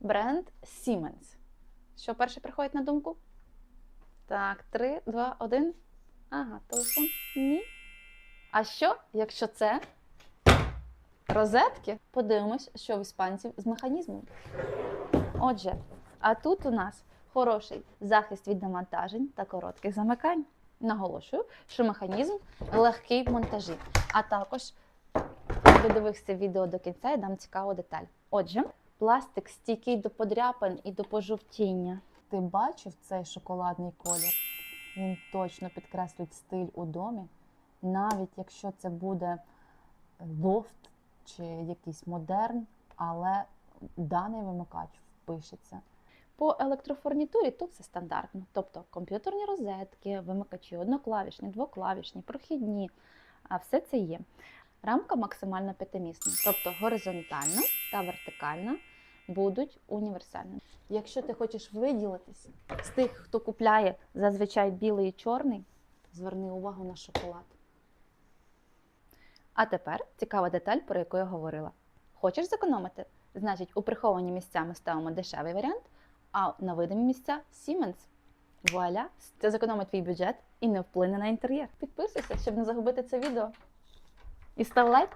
Бренд Siemens. Що перше приходить на думку? Так, три, два, один. Ага, телефон. Ні. А що, якщо це розетки? Подивимось, що в іспанців з механізмом. Отже, а тут у нас хороший захист від навантажень та коротких замикань. Наголошую, що механізм легкий в монтажі. А також додивився відео до кінця і дам цікаву деталь. Отже, пластик стійкий до подряпин і до пожовтіння. Ти бачив цей шоколадний колір? Він точно підкреслить стиль у домі, навіть якщо це буде лофт чи якийсь модерн, але даний вимикач впишеться. По електрофурнітурі тут все стандартно, тобто комп'ютерні розетки, вимикачі одноклавішні, двоклавішні, прохідні, а все це є. Рамка максимально п'ятимісна, тобто горизонтальна та вертикальна будуть універсальними. Якщо ти хочеш виділитись з тих, хто купляє зазвичай білий і чорний, зверни увагу на шоколад. А тепер цікава деталь, про яку я говорила. Хочеш зекономити? Значить, у приховані місця ми ставимо дешевий варіант, а на видимі місця Siemens. Вуаля! Це зекономить твій бюджет і не вплине на інтер'єр. Підписуйся, щоб не загубити це відео. І став лайк.